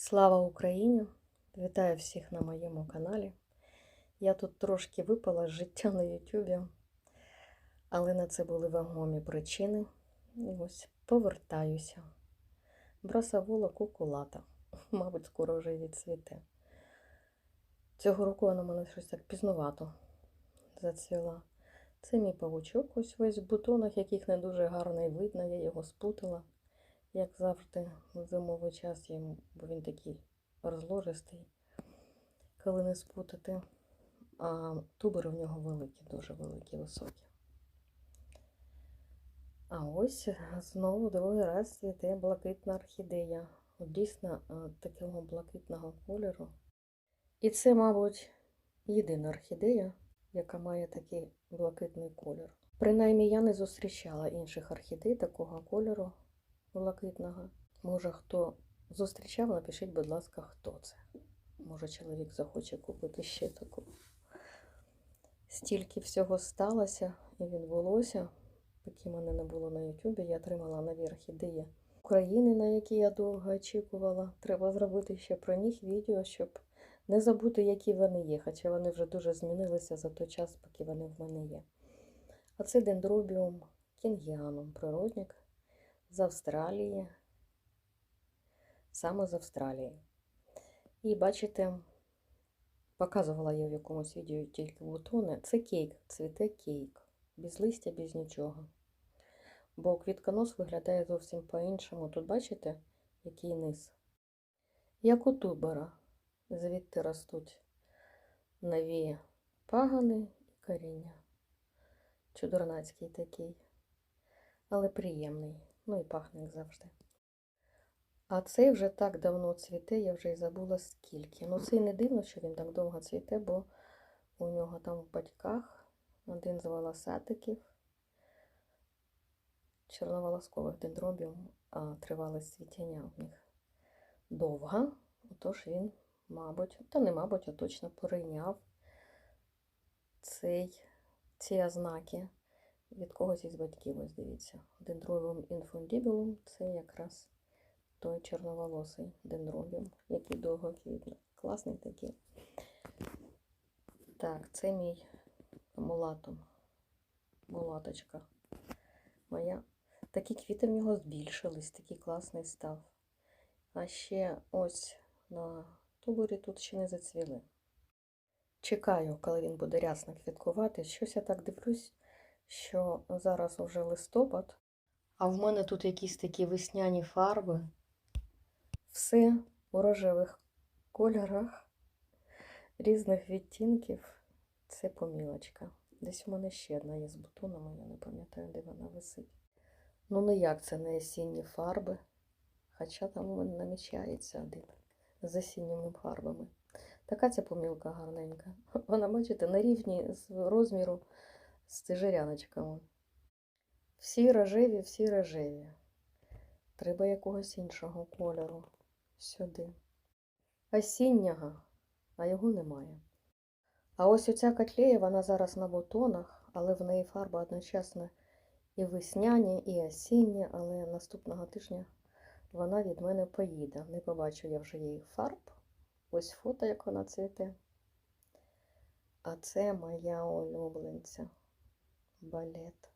Слава Україні! Вітаю всіх на моєму каналі. Я тут трошки випала з життя на Ютубі, але на це були вагомі причини. І ось повертаюся. Брасавула кукулата. Мабуть, скоро вже відцвіте. Цього року вона мене щось так пізнувато зацвіла. Це мій павучок, ось весь в бутонах, яких не дуже гарно і видно, я його спутала як завжди, в зимовий час бо він такий розложистий, коли не спутати. А тубери в нього великі, дуже великі, високі. А ось знову другий раз цвіте блакитна орхідея. Дійсно е, такого блакитного кольору. І це, мабуть, єдина орхідея, яка має такий блакитний колір. Принаймні я не зустрічала інших орхідей такого кольору блакитного. Може, хто зустрічав, напишіть, будь ласка, хто це. Може, чоловік захоче купити ще таку. Стільки всього сталося і відбулося, поки мене не було на Ютубі, я отримала нові орхідеї України, на які я довго очікувала. Треба зробити ще про них відео, щоб не забути, які вони є, хоча вони вже дуже змінилися за той час, поки вони в мене є. А це дендробіум кінгіанум, природник з Австралії, саме з Австралії. І бачите, показувала я в якомусь відео тільки бутони. Це кейк, цвіте кейк, без листя, без нічого. Бо квітконос виглядає зовсім по-іншому. Тут бачите, який низ. Як у тубера, звідти ростуть нові пагани і коріння. Чудернацький такий, але приємний. Ну і пахне, як завжди. А цей вже так давно цвіте, я вже й забула скільки. Ну, це й не дивно, що він так довго цвіте, бо у нього там в батьках один з волосатиків, чорноволоскових дендробів, а тривалість цвітіння у них довга. Отож він, мабуть, та не мабуть, а точно перейняв цей, ці ознаки від когось із батьків, ось дивіться. Дендробіум інфундібулум це якраз той чорноволосий дендробіум, який довго квітне. Класний такий. Так, це мій мулатум. Мулаточка моя. Такі квіти в нього збільшились, такий класний став. А ще ось на туборі тут ще не зацвіли. Чекаю, коли він буде рясно квіткувати. Щось я так дивлюсь що зараз уже листопад, а в мене тут якісь такі весняні фарби. Все у рожевих кольорах різних відтінків. Це помілочка. Десь у мене ще одна є з бутонами, я не пам'ятаю, де вона висить. Ну, ніяк це не осінні фарби. Хоча там у мене намічається один з осінніми фарбами. Така ця помілка гарненька. Вона, бачите, на рівні з розміру з тижеряночками. Всі рожеві, всі рожеві. Треба якогось іншого кольору сюди. Осіннього, а його немає. А ось оця котлея, вона зараз на бутонах, але в неї фарба одночасно і весняні, і осінні, але наступного тижня вона від мене поїде. Не побачу я вже її фарб. Ось фото, як вона цвіте. А це моя улюбленця балет.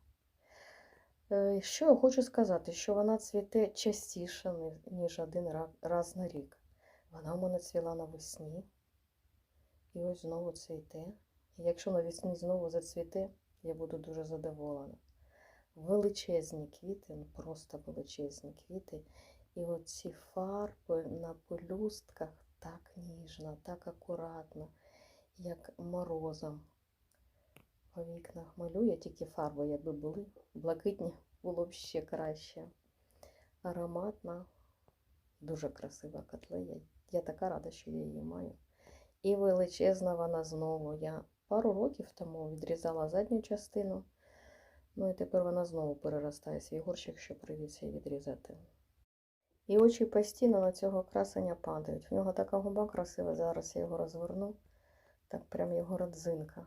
Е, що я хочу сказати, що вона цвіте частіше, ніж один раз на рік. Вона у мене цвіла навесні. І ось знову цвіте. І якщо навесні знову зацвіте, я буду дуже задоволена. Величезні квіти, просто величезні квіти. І оці фарби на пелюстках так ніжно, так акуратно, як морозом по вікнах малює, тільки фарби, якби були блакитні, було б ще краще. Ароматна, дуже красива котлея. Я така рада, що я її маю. І величезна вона знову. Я пару років тому відрізала задню частину. Ну і тепер вона знову переростає свій горщик, щоб привіться і відрізати. І очі постійно на цього красення падають. В нього така губа красива, зараз я його розверну. Так прям його родзинка.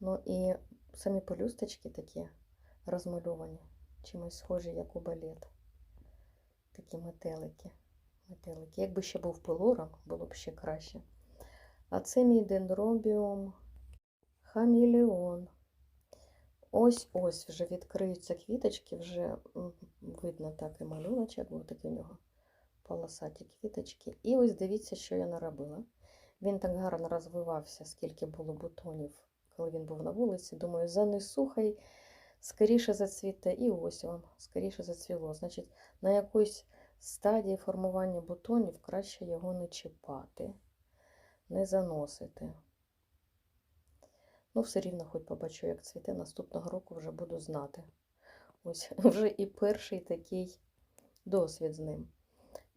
Ну і самі полюсточки такі розмальовані, чимось схожі, як у балет. Такі метелики. Метелики. Якби ще був пилором, було б ще краще. А це мій дендробіум хамілеон. Ось ось вже відкриються квіточки, вже видно так і малюночок, був такий у нього полосаті квіточки. І ось дивіться, що я наробила. Він так гарно розвивався, скільки було бутонів, коли він був на вулиці. Думаю, занесу, хай скоріше зацвіте. І ось вам, скоріше зацвіло. Значить, на якоїсь стадії формування бутонів краще його не чіпати, не заносити. Ну, все рівно, хоч побачу, як цвіте, наступного року вже буду знати. Ось вже і перший такий досвід з ним.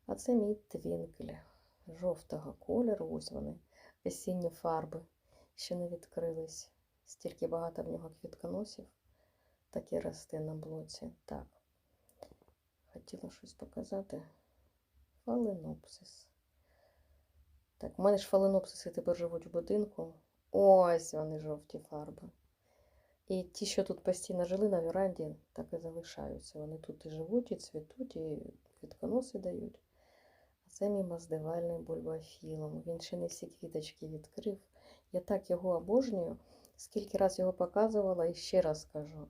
А це мій твінкель жовтого кольору. Ось вони, осінні фарби, ще не відкрились. Стільки багато в нього квітконосів, так і росте на блоці. Так, хотіла щось показати. Фаленопсис. Так, у мене ж фаленопсиси тепер живуть в будинку. Ось вони жовті фарби. І ті, що тут постійно жили на веранді, так і залишаються. Вони тут і живуть, і цвітуть, і квітконоси дають. А це мій маздивальний бульбафілом. Він ще не всі квіточки відкрив. Я так його обожнюю, скільки раз його показувала, і ще раз кажу.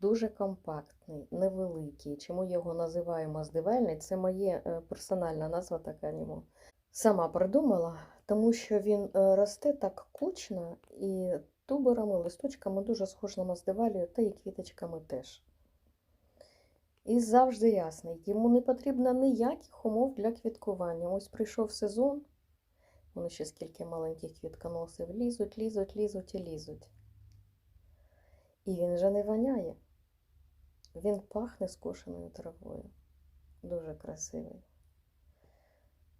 Дуже компактний, невеликий. Чому його називаю маздивальний? Це моє е, персональна назва така йому. Сама придумала, тому що він е, росте так кучно і туберами, листочками дуже схож на маздивалію, та і квіточками теж. І завжди ясний, йому не потрібно ніяких умов для квіткування. Ось прийшов сезон, вони ще скільки маленьких квітконосів лізуть, лізуть, лізуть і лізуть. І він вже не воняє. Він пахне скошеною травою. Дуже красивий.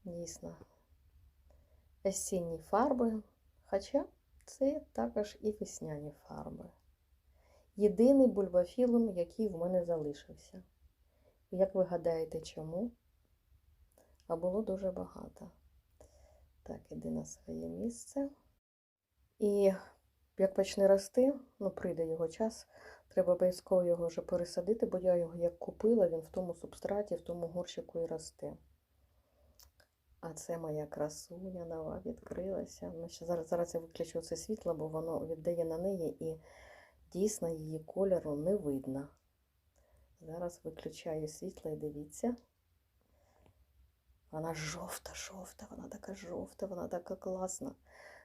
Дійсно. Осінні фарби, хоча це також і весняні фарби. Єдиний бульбафілум, який в мене залишився. Як ви гадаєте, чому? А було дуже багато. Так, іди на своє місце. І як почне рости, ну прийде його час, треба обов'язково його вже пересадити, бо я його як купила, він в тому субстраті, в тому горщику і росте. А це моя красуня нова відкрилася. Ну, ще зараз, зараз я виключу це світло, бо воно віддає на неї і дійсно її кольору не видно. Зараз виключаю світло і дивіться. Вона жовта, жовта, вона така жовта, вона така класна.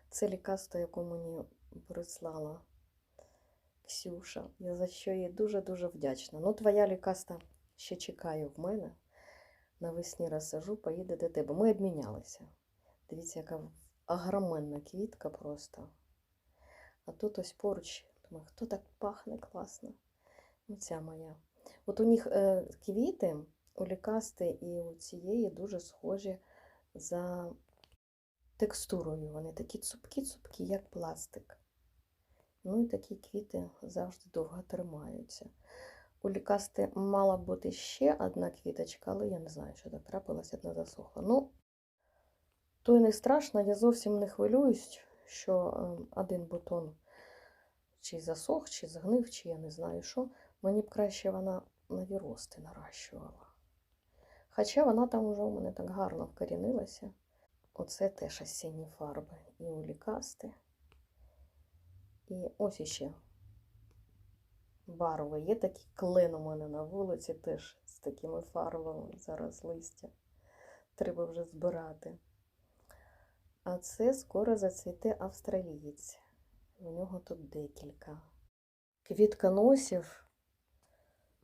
Це лікарство, яку мені прислала Ксюша. Я за що їй дуже-дуже вдячна. Ну, твоя лікаста ще чекає в мене. Навесні розсажу, поїде до тебе. Ми обмінялися. Дивіться, яка огроменна квітка просто. А тут ось поруч, думаю, хто так пахне класно? Ну, ця моя. От у них е, квіти, у лікасти і у цієї дуже схожі за текстурою. Вони такі цупкі-цупкі, як пластик. Ну і такі квіти завжди довго тримаються. У лікасти мала бути ще одна квіточка, але я не знаю, що так трапилося, одна засохла. Ну, то й не страшно, я зовсім не хвилююсь, що е, один бутон чи засох, чи згнив, чи я не знаю що. Мені б краще вона на вірости наращувала. Хоча вона там уже у мене так гарно вкорінилася. Оце теж осінні фарби. І у лікасти. І ось іще барви. Є такий клен у мене на вулиці теж з такими фарбами. Зараз листя. Треба вже збирати. А це скоро зацвіте австралієць. У нього тут декілька. Квітконосів.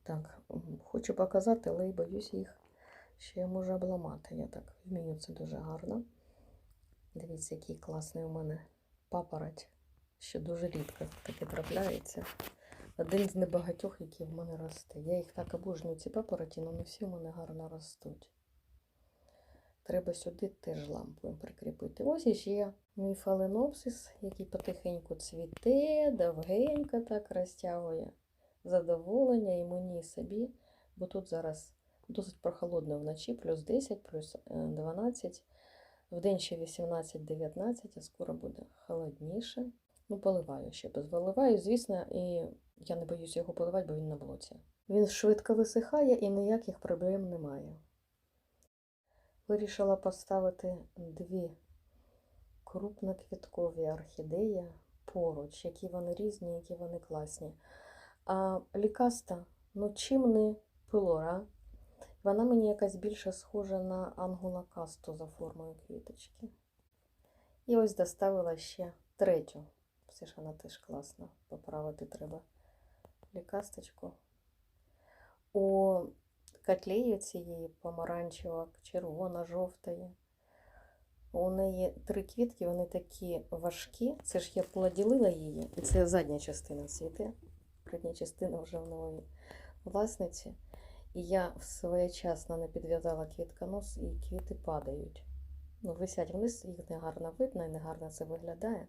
Так, хочу показати, але й боюсь їх, що я можу обламати. Я так вмію це дуже гарно. Дивіться, який класний у мене папороть, що дуже рідко таке трапляється. Один з небагатьох, який в мене росте. Я їх так обожнюю, ці папороті, але не всі в мене гарно ростуть. Треба сюди теж лампою прикріпити. Ось іще мій фаленопсис, який потихеньку цвіте, довгенько так розтягує задоволення і мені і собі, бо тут зараз досить прохолодно вночі, плюс 10, плюс 12, в день ще 18-19, а скоро буде холодніше. Ну, поливаю ще без виливаю, звісно, і я не боюся його поливати, бо він на блоці. Він швидко висихає і ніяких проблем немає. Вирішила поставити дві крупноквіткові орхідеї поруч, які вони різні, які вони класні. А лікаста, ну чим не пилора, вона мені якась більше схожа на ангулакасту за формою квіточки. І ось доставила ще третю. Все ж вона теж класна. Поправити треба лікасточку. У котлеї цієї помаранчева, червона, жовтої. У неї три квітки, вони такі важкі. Це ж я поділила її, і це задня частина цвіте. Передня частина вже в новій власниці. І я своєчасно не підв'язала квітконос, і квіти падають. Ну, висять вниз, їх не гарно видно і не гарно це виглядає.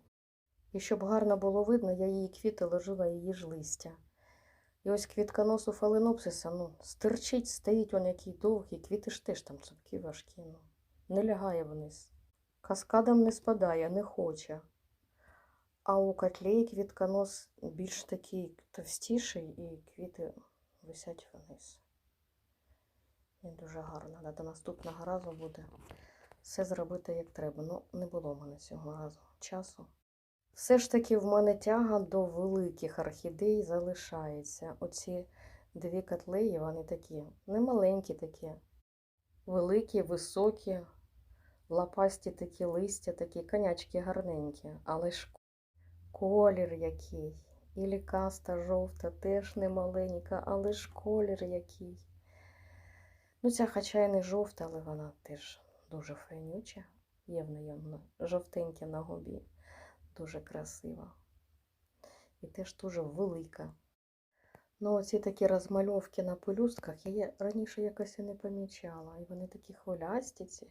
І щоб гарно було видно, я її квіти ложу її ж листя. І ось квітконосу фаленопсиса, ну, стирчить, стоїть він який довгий, квіти ж теж там цупкі важкі, ну, не лягає вниз. Каскадом не спадає, не хоче. А у котлеї квітконос більш такий товстіший, і квіти висять вниз. І дуже гарно. Да, До наступного разу буде все зробити як треба. Ну, не було в мене цього разу часу. Все ж таки в мене тяга до великих орхідей залишається. Оці дві котлеї, вони такі не маленькі такі, великі, високі, лапасті такі листя, такі конячки гарненькі, але ж колір який. І лікаста жовта теж не маленька, але ж колір який. Ну, ця хоча й не жовта, але вона теж дуже файнюча. Є в неї жовтеньке на губі дуже красива. І теж дуже велика. Ну, оці такі розмальовки на пелюстках я раніше якось і не помічала. І вони такі хвилясті ці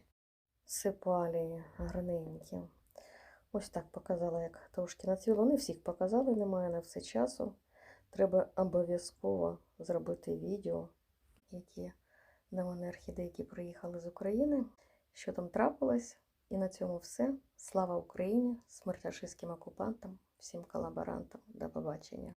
сипалії, гарненькі. Ось так показала, як трошки нацвіло. Не всіх показали, немає на все часу. Треба обов'язково зробити відео, які на мене орхідейки приїхали з України. Що там трапилось? І на цьому все. Слава Україні! Смерть рашистським окупантам, всім колаборантам. До побачення!